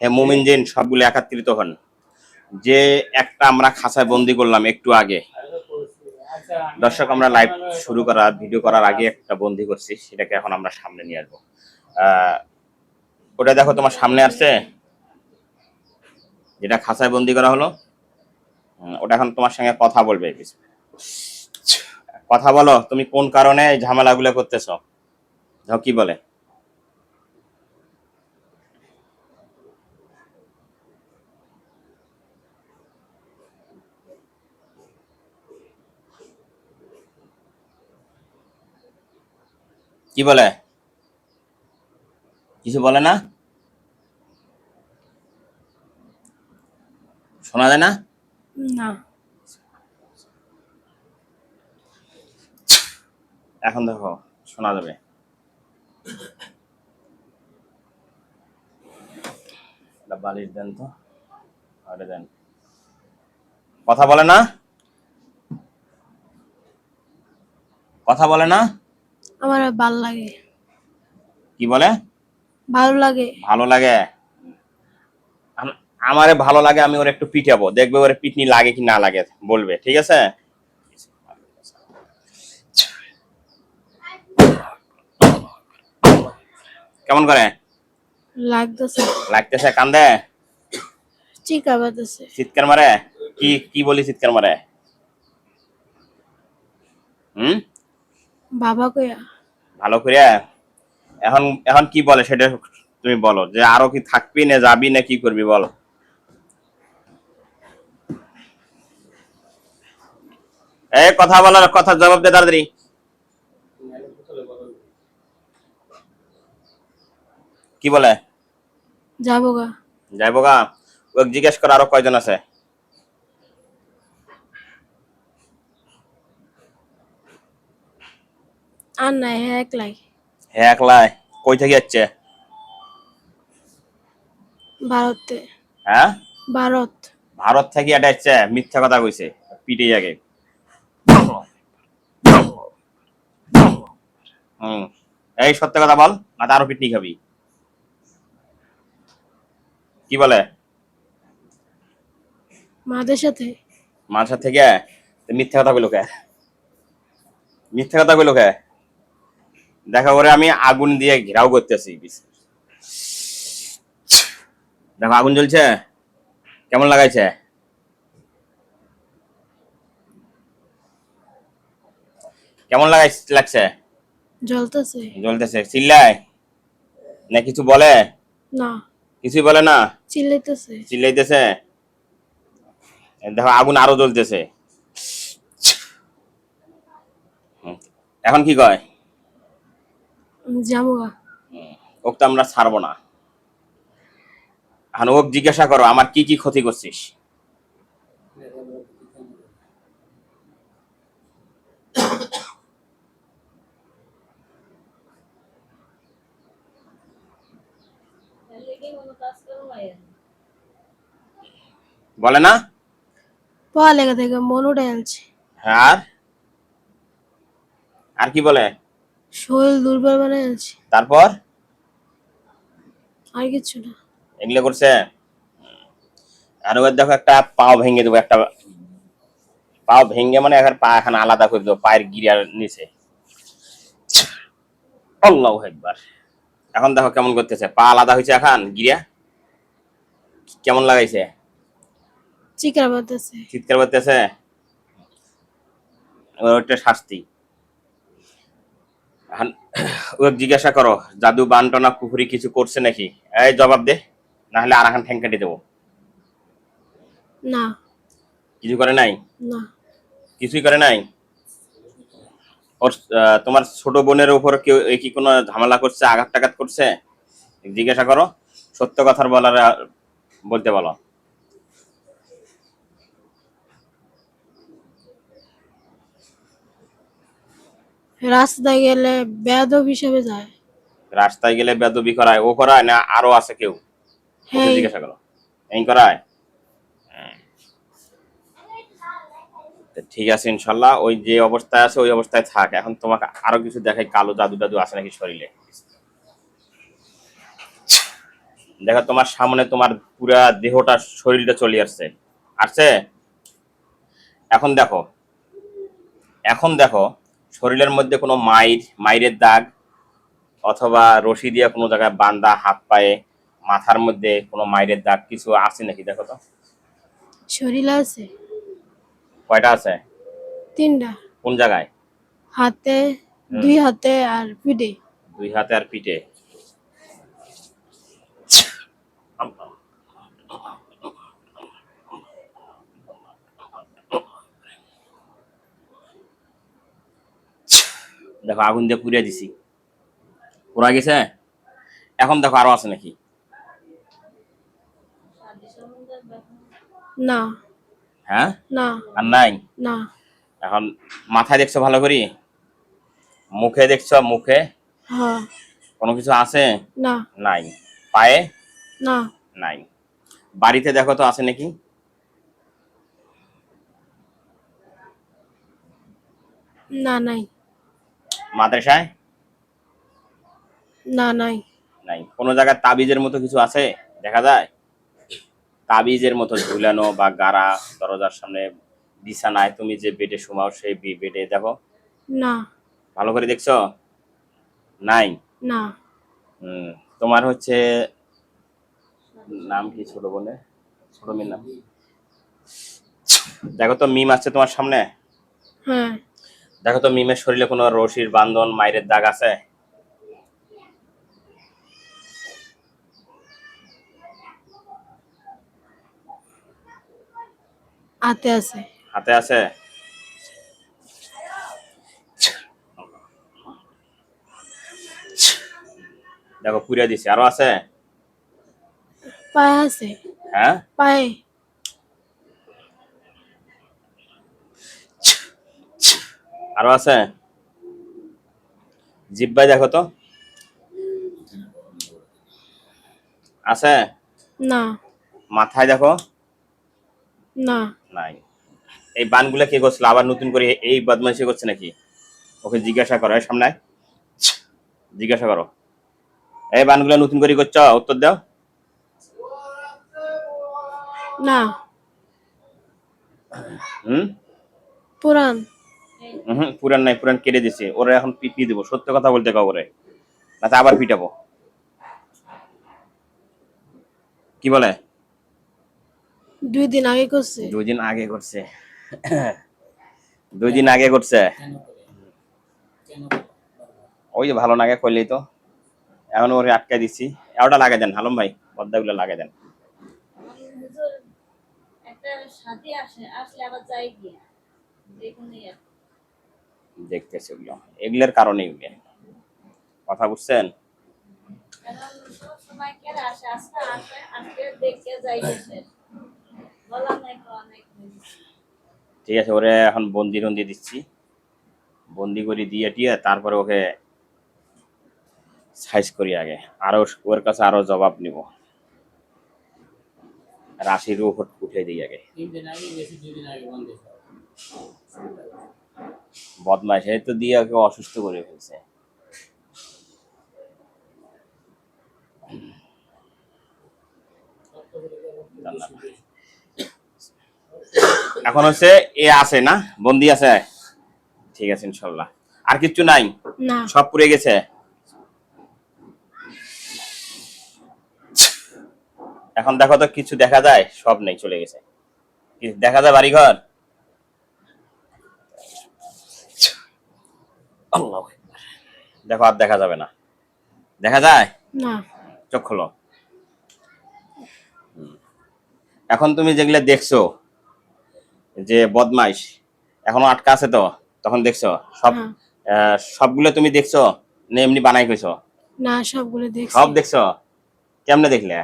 হে মুমিন জিন সবগুলো একাত্রিত হন। যে একটা আমরা খাঁচায় বন্দি করলাম একটু আগে। দর্শক, আমরা লাইভ শুরু করা ভিডিও করার আগে একটা বন্দি করছি, সেটাকে এখন আমরা সামনে নিয়ে আসব। ওটা দেখো, তোমার সামনে আসছে? যেটা খাঁচায় বন্দি করা হলো। ওটা এখন তোমার সঙ্গে কথা বলবে। কথা বলো, তুমি কোন কারণে ঝামেলাগুলো করতেছ? কি বলে? কি বলে? কিছু বলে না? শোনা যায় না? না। এখন দেখো শোনা যাবে। বালিশ দেন তো আরে দেন। কথা বলে না? কথা বলে না? আমার ভালো লাগে। কি বলে? ভালো লাগে। ভালো লাগে? আম- আমারে ভালো লাগে আমি ওর একটু পিটাবো। দেখবে ওর পিটনি লাগে কি না লাগে বলবে ঠিক আছে? কেমন করে? লাগতেছে। লাগতেছে কান্দে? চিকা বাতাছে চিৎকার মারে? কি কি বলি চিৎকার মারে? হুম? বাবা কইয়া? ভালো করে এখন এখন কি বলে সেটা তুমি বলো যে আরও কি থাকবি না যাবি না কি করবি বলো। এই কথা বলার কথা জবাব দে তাড়াতাড়ি। কি বলে? যাব গা। যাইব গা? ও জিজ্ঞেস কর আরও কয়জন আছে? আর নাই হ্যাঁ একলাই। হ্যাঁ একলাই। কই থেকে যাচ্ছে? ভারতে। হ্যাঁ? ভারত। ভারত থেকে এটা মিথ্যা কথা কইছে পিটে আগে হুম। এই সত্য কথা বল না আরও পিটনি খাবি। কি বলে? মাদের সাথে। মানসার থেকে? তো মিথ্যা কথা কইলো কে? মিথ্যা কথা কইলো কে? দেখা করে আমি আগুন দিয়ে ঘেরাও করতেছি দেখো আগুন জ্বলছে? কেমন লাগাইছে? কেমন লাগাই লাগছে? জ্বলতেছে। জ্বলতেছে। চিল্লায়? না কিছু বলে? না। কিছুই বলে না? চিল্লাইতেছে। চিল্লাইতেছে? দেখো আগুন আরও জ্বলতেছে। এখন কি কয়? আমি যাব ওকে তো আমরা ছাড়বো না। এখন ওক জিজ্ঞাসা করো আমার কি কি ক্ষতি করছিস? বলে না? পড়ালেখা থেকে মন উঠে আনছে হ্যাঁ আর? আর কি বলে? শরীর দুর্বল বানায় আনছে তারপর? আর কিছু না। এগুলো করছে? আর ওর দেখো একটা পাও ভেঙে দেবো একটা পাও ভেঙে মানে এখন পা এখন আলাদা করে দেবো পায়ের গিরার নিচে। আল্লাহ একবার এখন দেখো কেমন করতেছে পা আলাদা হয়েছে এখন গিরা কেমন লাগাইছে? চিৎকার করতেছে। চিৎকার করতেছে? ওটা শাস্তি। ওকে জিজ্ঞাসা করো জাদু বান্টনা পুকুরি কিছু করছে নাকি? এই জবাব দে না হলে আর এখন ঠ্যাং কেটে দেবো। না। কিছু করে নাই? না। কিছুই করে নাই? ওর আহ, তোমার ছোট বোনের উপর কেউ কি কোনো ঝামেলা করছে আঘাত টাঘাত করছে? জিজ্ঞাসা করো সত্য কথার বলার বলতে বলো। রাস্তায় গেলে বেদব হিসেবে যায়। রাস্তায় গেলে বেদবি করায় ও করায় না আরও আছে কেউ? ওকে জিজ্ঞাসা করো। এই করায়? হ্যাঁ। ঠিক আছে ইনশাল্লাহ ওই যে অবস্থায় আছে ওই অবস্থায় থাক। এখন তোমাকে আরও কিছু দেখাই কালো জাদু টাদু আছে নাকি শরীরে? দেখো তোমার সামনে তোমার পুরা দেহটা শরীরটা চলে আসছে। আসছে? এখন দেখো এখন দেখো শরীরের মধ্যে কোনো মাইর মাইরের দাগ অথবা রশি দিয়ে কোনো জায়গায় বান্দা হাত পায়ে মাথার মধ্যে কোনো মাইরের দাগ কিছু আছে নাকি দেখো তো? শরীর আছে। কয়টা আছে? তিনটা। কোন জায়গায়? হাতে দুই হাতে আর পিঠে। দুই হাতে আর পিঠে। দেখো আগুন দিয়ে পুড়িয়ে দিছি। পুরা গেছে? এখন দেখো আরও আছে নাকি? না। হ্যাঁ? না। আর নাই? না। এখন মাথায় দেখছ ভালো করি? মুখে দেখছ? মুখে? হ্যাঁ। কোনো কিছু আছে? না। নাই। পায়ে? না। নাই। বাড়িতে দেখো তো আছে নাকি? না নাই। মাদ্রাসায়? না নাই। নাই। কোনো জায়গায় তাবিজের মতো কিছু আছে? দেখা যায়? তাবিজের মতো ঝুলানো বা গাড়া দরজার সামনে বিছানায় তুমি যে বেডে শোমাও সেই বেডে দেখো। না। ভালো করে দেখছ? নাই? না। তোমার হচ্ছে নাম কি ছোট বলে? ছোট মেয়ের নাম? দেখো তো মিম আছে তোমার সামনে। হ্যাঁ। দেখো তো মিমের শরীরে কোনো রশির বান্ধন মাইরের দাগ আছে? হাতে আছে। হাতে আছে? দেখো পুড়িয়ে দিছি। আরও আছে? পায়ে আছে। হ্যাঁ? পায়ে। আরও আছে? জিব্বাই দেখো তো। আছে? না। মাথায় দেখো। না। নাই। এই বানগুলা কে করছিল? আবার নতুন করে এই বদমাইশি করছে নাকি? ওকে জিজ্ঞাসা করো সামনে জিজ্ঞাসা করো। এই বানগুলা নতুন করে করছ? উত্তর দাও। না। হুম? পুরান। হুম পুরান নাই পুরান কেটে দিছি। ওরা এখন পিপি দেবো সত্য কথা বলতে কাউ ওরে। না আবার পিটাবো। কি বলে? দুই দিন আগে করছে। দুই দিন আগে করছে। দুই দিন আগে করছে। ওই যে ভালো নাগে করলেই তো। এখন ওরে আটকে দিচ্ছি এওটা লাগাই দেন হালম ভাই পর্দাগুলো লাগাই দেন। একটা সাথী আসে আসলে আবার যাই গিয়া। যেখানে দেখতেছি ওগুলো এগুলোর কারণে কথা বুঝছেন? ঠিক আছে, ওরে এখন বন্দি টন্দি দিচ্ছি। বন্দি করে দিয়ে টিয়ে, তারপরে ওকে সাইজ করি আগে। আরও ওর কাছে আরও জবাব নিব। রাশির উপর উঠে দিই আগে। বদমাইশ এই তো দিয়ে ওকে অসুস্থ করে ফেলছে। এখন হচ্ছে এ আছে না? বন্দি আছে? ঠিক আছে ইনশাল্লাহ। আর কিচ্ছু নাই? না। সব পুড়ে গেছে? এখন দেখো তো কিছু দেখা যায়? সব নেই চলে গেছে। দেখা যায় বাড়িঘর? আল্লাহু। দেখো আর দেখা যাবে না। দেখা যায়? না। চোখ খোলো। এখন তুমি যেগুলো দেখছ যে বদমাইশ এখনও আটকা আছে তো তখন দেখছ? সব হ্যাঁ। সবগুলো তুমি দেখছ? না এমনি বানাই কইছো না সবগুলো দেখছি। সব দেখছ? কেমনে দেখলে?